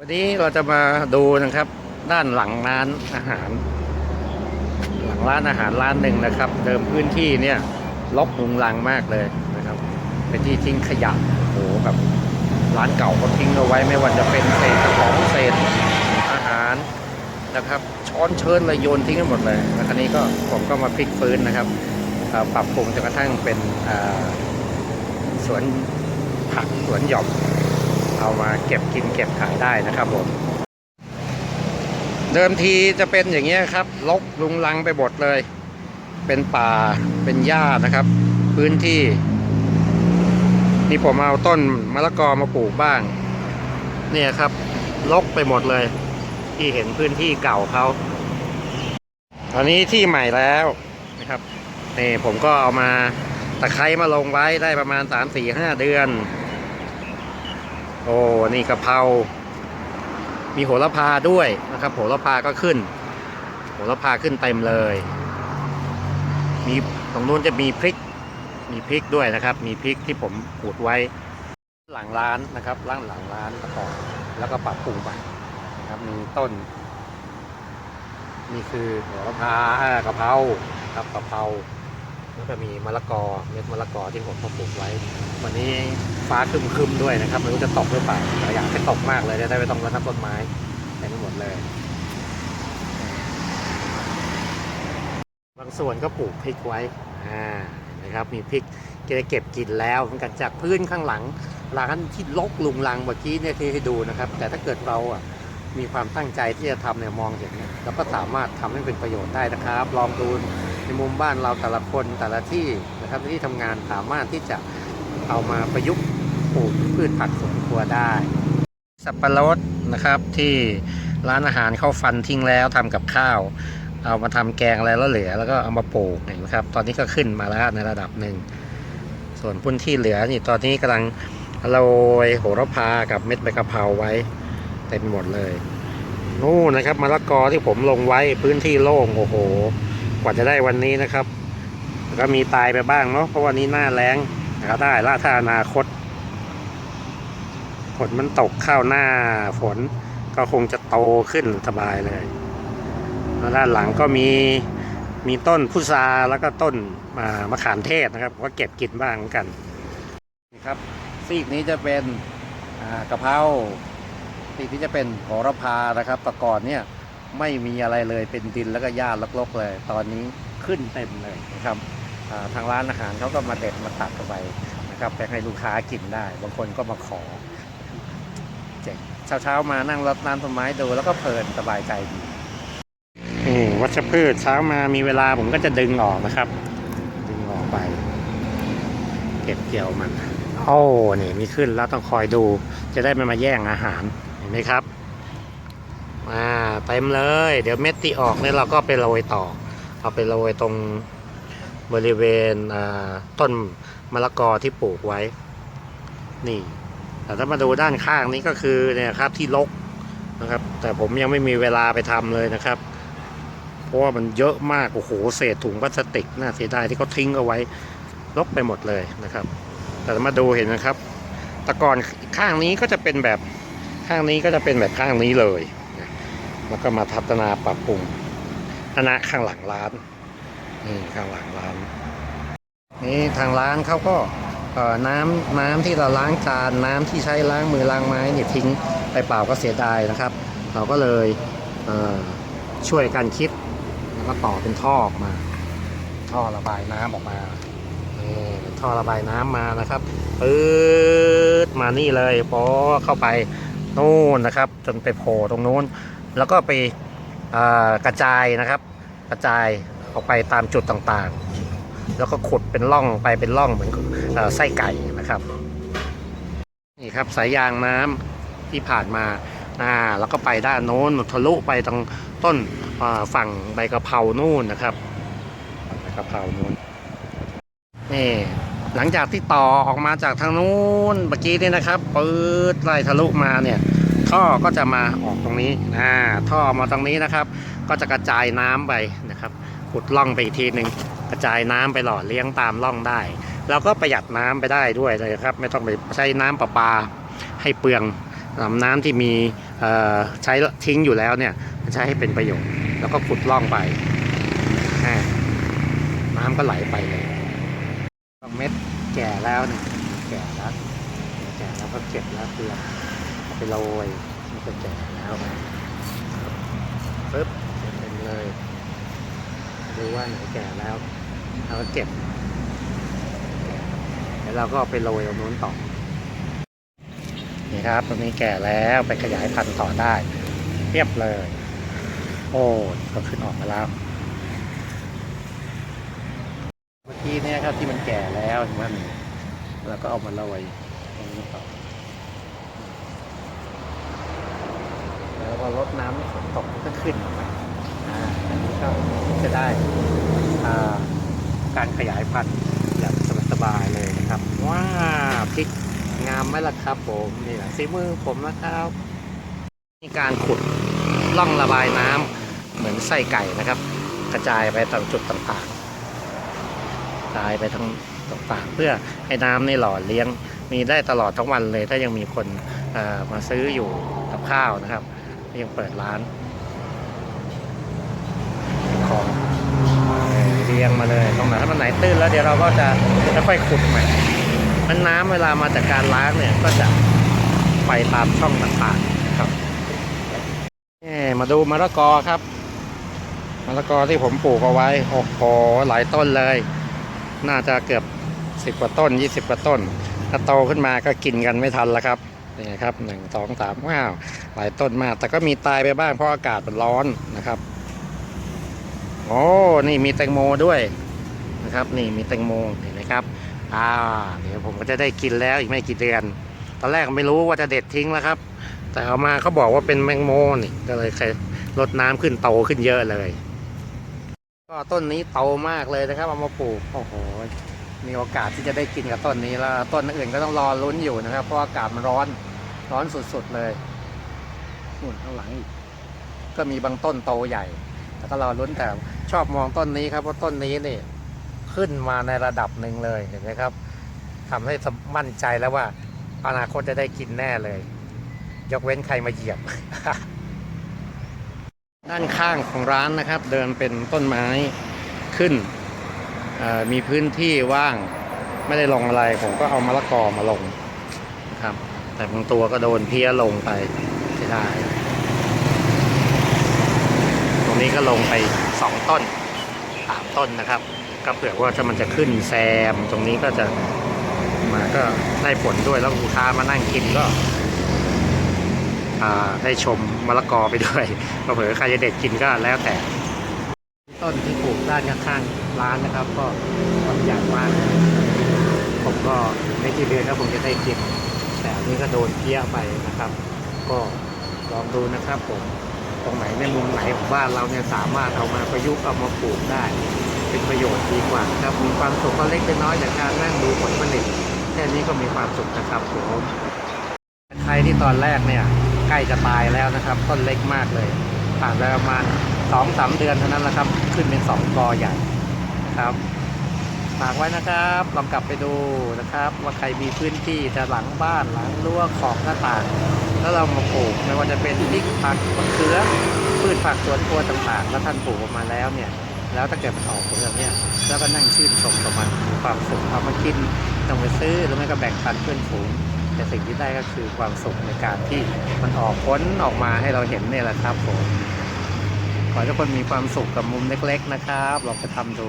วันนี้เราจะมาดูนะครับ ด้านหลังร้านอาหาร หลังร้านอาหารร้านหนึ่งนะครับ เดิมพื้นที่เนี่ยลกลุงลังมากเลยนะครับ เป็นที่ทิ้งขยะโอ้โหแบบร้านเก่าเขาทิ้งเอาไว้ไม่ว่าจะเป็นเศษของเศษอาหารนะครับ ช้อนเชิญอะไรโยนทิ้งกันหมดเลยแล้วคราวนี้ก็ผมก็มาพลิกฟื้นนะครับปรับปรุงจนกระทั่งเป็นสวนผักสวนหย่อม เอามาเก็บกินเก็บขายได้นะครับผม เดิมทีจะเป็นอย่างเงี้ครับลกลุงลังไปหมดเลย เป็นป่าเป็นหญ้านะครับ พื้นที่ นี่ผมเอาต้นมะละกอมาปลูกบ้าง เนี่ยครับลกไปหมดเลย ที่เห็นพื้นที่เก่าเขาตอนนี้ที่ใหม่แล้วนะครับนี่ผมก็เอามาตะไคร้มาลงไว้ได้ประมาณ 3-4-5 เดือน โอ้นี่กะเพรา มีโหระพาด้วยนะครับ โหระพาก็ขึ้น โหระพาขึ้นเต็มเลย มีตรงนู้นจะมีพริก มีพริกด้วยนะครับ มีพริกที่ผมขูดไว้ หลังร้านนะครับร่างหลังร้านประกอบแล้วก็ปรับปรุงใหม่นะครับ มีต้น นี่คือโหระพาอ่ากะเพราครับกะเพราแล้วก็มีมะละกอเม็ดมะละกอที่ผมปลูกไว้ วันนี้ฟ้าครึมๆด้วยนะครับไม่รู้จะตกหรือเปล่าแต่อยากให้ตกมากเลยจะได้ไม่ต้องรดน้ำต้นไม้เต็มไปหมดเลย บางส่วนก็ปลูกพริกไว้อ่านะครับมีพริกเก็บเก็บกินแล้วเหมือนกันจากพื้นข้างหลังร้านที่ลกลุงลังเมื่อกี้เนี่ยที่ให้ดูนะครับ แต่ถ้าเกิดเราอะมีความตั้งใจที่จะทำเนี่ยมองเห็นเนี่ยเราก็สามารถทำให้เป็นประโยชน์ได้นะครับ ลองดูในมุมบ้านเราแต่ละคนแต่ละที่นะครับที่ทำงานสามารถที่จะ เอามาประยุกต์ปลูกพืชผักสวนครัวได้ สับปะรดนะครับที่ร้านอาหารเขาฟันทิ้งแล้วทำกับข้าว เอามาทำแกงอะไรแล้วเหลือ แล้วก็เอามาปลูกเห็นไหมครับ ตอนนี้ก็ขึ้นมาแล้วในระดับหนึ่ง ส่วนพื้นที่เหลือนี่ตอนนี้กำลังโรยโหระพากับเม็ดใบกะเพราไว้เต็มหมดเลยนู่นนะครับมะละกอที่ผมลงไว้พื้นที่โล่งโอ้โห กว่าจะได้วันนี้นะครับ ก็มีตายไปบ้างเนาะเพราะวันนี้หน้าแรง ก็ได้ละถ้าอนาคตฝนมันตกเข้าหน้าฝนก็คงจะโตขึ้นสบายเลยแล้วด้านหลังก็มีมีต้นพุทราแล้วก็ต้นอ่ามะขามเทศนะครับก็เก็บกินบ้างเหมือนกันนี่ครับซีกนี้จะเป็นอ่ากะเพราซีกนี้จะเป็นโหระพานะครับแต่ก่อนเนี่ยไม่มีอะไรเลยเป็นดินแล้วก็หญ้ารกๆเลย ตอนนี้ขึ้นเต็มเลยนะครับ ทางร้านอาหารเขาก็มาเด็ดมาตัดเอาไปนะครับไปให้ลูกค้ากินได้ บางคนก็มาขอเจ๋งเช้าๆมานั่งรดน้ำต้นไม้ดูแล้วก็เพลินสบายใจดีนี่วัชพืชเช้ามามีเวลาผมก็จะดึงออกนะครับ ดึงออกไป เก็บเกี่ยวมันโอ้นี่มีขึ้นแล้วต้องคอยดู จะได้ไม่มาแย่งอาหารเห็นไหมครับอ่าเต็มเลย เดี๋ยวเม็ดที่ออกเนี่ยเราก็ไปโรยต่อ เอาไปโรยตรง บริเวณต้นมะละกอที่ปลูกไว้ นี่ แต่ถ้ามาดูด้านข้างนี้ก็คือเนี่ยครับที่ลกนะครับ แต่ผมยังไม่มีเวลาไปทำเลยนะครับ เพราะว่ามันเยอะมากโอ้โหเศษถุงพลาสติกน่าเสียดายที่เขาทิ้งเอาไว้ลกไปหมดเลยนะครับ แต่มาดูเห็นนะครับต่ก่อนข้างนี้ก็จะเป็นแบบข้างนี้ก็จะเป็นแบบข้างนี้เลย แล้วก็มาพัฒนาปรับปรุงคณะข้างหลังร้าน นี่ข้างหลังร้านนี่ทางร้านเขาก็น้ำน้ำที่เราล้างจานน้ำที่ใช้ล้างมือล้างไม้เนี่ยทิ้งไปเปล่าก็เสียดายนะครับ เราก็เลยเช่วยกันคิดแล้วก็ต่อเป็นท่อออกมา ท่อระบายน้ำออกมานี่เป็นท่อระบายน้ำมานะครับปื๊ดมานี่เลยพอเข้าไปนู่นนะครับ จนไปโผล่ตรงนู้น แล้วก็ไปกระจายนะครับ กระจาย ออกไปตามจุดต่างๆ แล้วก็ขุดเป็นร่องไปเป็นร่องเหมือนไส้ไก่นะครับ นี่ครับสายยางน้ำที่ผ่านมาอ่าแล้วก็ไปด้านโน้นทะลุไปตรงต้นฝั่งใบกะเพรานู่นนะครับใบกะเพรานู่นนี่หลังจากที่ต่อออกมาจากทางนู้นเมื่อกี้นี่นะครับปืดไล่ทะลุมาเนี่ยท่อก็จะมาออกตรงนี้อ่าท่อมาตรงนี้นะครับ ก็จะกระจายน้ำไปนะครับ ขุดร่องไปอีกทีหนึ่งกระจายน้ำไปหล่อเลี้ยงตามร่องได้เราก็ประหยัดน้ำไปได้ด้วยเลยครับ ไม่ต้องไปใช้น้ำประปาให้เปลืองลำน้ำที่มีใช้ทิ้งอยู่แล้วเนี่ยใช้ให้เป็นประโยชน์ แล้วก็ขุดล่องไปน้ำก็ไหลไปเลยเม็ดแก่แล้วเนี่ยแก่แล้วแก่แล้วก็เก็บแล้วเปลือกเอาไปโรยมันก็แก่แล้วปึ๊บเป็นเลย ดูว่าไหนแก่แล้วเราก็เก็บแล้วเราก็ไปโรยตรงนู้นต่อนี่ครับตรงนี้แก่แล้วไปขยายพันธุ์ต่อได้เรียบเลย โอ้ก็ขึ้นออกมาแล้วเมื่อกี้เนี่ยครับที่มันแก่แล้วเห็นไหมนี่แล้วก็เอามาโรยตรงนี้ต่อแล้วก็รดน้ำฝนตกมันก็ขึ้นออกมาอ่าอันนี้ก็ จะได้การขยายพันธุ์แบบสบายๆเลยนะครับ ว้าวพริกงามไหมล่ะครับผมนี่แหละสีมือผมนะครับมีการขุดล่องระบายน้ำเหมือนไส้ไก่นะครับ กระจายไปตามจุดต่างๆกระจายไปทั้งต่างๆ เพื่อให้น้ำนี่หล่อเลี้ยงมีได้ตลอดทั้งวันเลย ถ้ายังมีคนมาซื้ออยู่กับข้าวนะครับยังเปิดร้านของเอ่อเรี ยงมาเลยตรงไหนถ้ามันไหนตื้นแล้วเดี๋ยวเราก็จะจะค่อยๆขุดใหม่มันน้ำเวลามาจากการล้างเนี่ยก็จะไปตามช่องต่างๆนะครับนี่มาดูมะละกอครับมะละกอที่ผมปลูกเอาไว้โอ้โหหลายต้นเลย น่าจะเกือบสิบกว่าต้นยี่สิบกว่าต้น ถ้าโตขึ้นมาก็กินกันไม่ทันแล้วครับนี่ครับหนึ่งสองสามว้าวหลายต้นมาก แต่ก็มีตายไปบ้างเพราะอากาศมันร้อนนะครับ โอ้นี่มีแตงโมด้วยนะครับ นี่มีแตงโมเห็นไหมครับอ่าเดี๋ยวผมก็จะได้กินแล้วอีกไม่กี่เดือน ตอนแรกไม่รู้ว่าจะเด็ดทิ้งแล้วครับ แต่เอามาเขาบอกว่าเป็นแมงโมนี่ก็เลยใครลดน้ำขึ้นโตขึ้นเยอะเลย ก็ต้นนี้โตมากเลยนะครับเอามาปลูกโอ้โหมีโอกาสที่จะได้กินกับต้นนี้แล้วต้นอื่นก็ต้องรอลุ้นอยู่นะครับ เพราะอากาศมันร้อนร้อนสุดๆเลยนู่นข้างหลังอีกก็มีบางต้นโตใหญ่ แล้วก็รอลุ้นแต่ ชอบมองต้นนี้ครับเพราะต้นนี้นี่ขึ้นมาในระดับหนึ่งเลยเห็นไหมครับทำให้มั่นใจแล้วว่า อนาคตจะได้กินแน่เลย ยกเว้นใครมาเหยียบ ด้านข้างของร้านนะครับ เดินเป็นต้นไม้ขึ้น มีพื้นที่ว่าง ไม่ได้ลงอะไร ผมก็เอามะละกอมาลงนะครับ แต่บางตัวก็โดนเพี้ยลงไปใช่ได้ รงนี้ก็ลงไปสองต้นสามต้นนะครับ ก็เผื่อว่าถ้ามันจะขึ้นแซม ตรงนี้ก็จะมาก็ได้ผลด้วยแล้วลูกค้ามานั่งกินก็ได้ชมมะละกอไปด้วยเผื่อใครจะเด็ดกินก็แล้วแต่ ต้นที่ปลูกด้านข้างร้านนะครับ ก็ต้นใหญ่มากผมก็ไม่กี่เดือนก็คงจะได้กินแต่อันนี้ก็โดนเพี้ยไปนะครับ ก็ลองดูนะครับผม ตรงไหนในมุมไหนของบ้านเราเนี่ยสามารถเอามาประยุกต์เอามาปลูกได้ เป็นประโยชน์ดีกว่าครับมีความสุขก็เล็กเป็นน้อยจากการนั่งดูผลผลิตแค่นี้ก็มีความสุขนะครับผมใครที่ตอนแรกเนี่ยใกล้จะตายแล้วนะครับต้นเล็กมากเลยผ่านไปประมาณสองสามเดือนเท่านั้นแหละครับ ขึ้นเป็นสองกอใหญ่นะครับ ฝากไว้นะครับลองกลับไปดูนะครับ ว่าใครมีพื้นที่จะหลังบ้านหลังรั้วขอบหน้าต่าง แล้วเรามาปลูกไม่ว่าจะเป็นพริกผักมะเขือพืชผักสวนครัวต่างๆ แล้วท่านปลูกออกมาแล้วเนี่ย แล้วถ้าเกิดมันออกผลแบบเนี้ยแล้วก็นั่งชื่นชมกับมันความสุขเอามากินต้องไปซื้อหรือไม่ก็แบ่งปันเพื่อนฝูงแต่สิ่งที่ได้ก็คือความสุขในการที่มันออกผลออกมาให้เราเห็นนี่แหละครับผมขอให้ทุกคนมีความสุขกับมุมเล็ก ๆ นะครับลองไปทำดู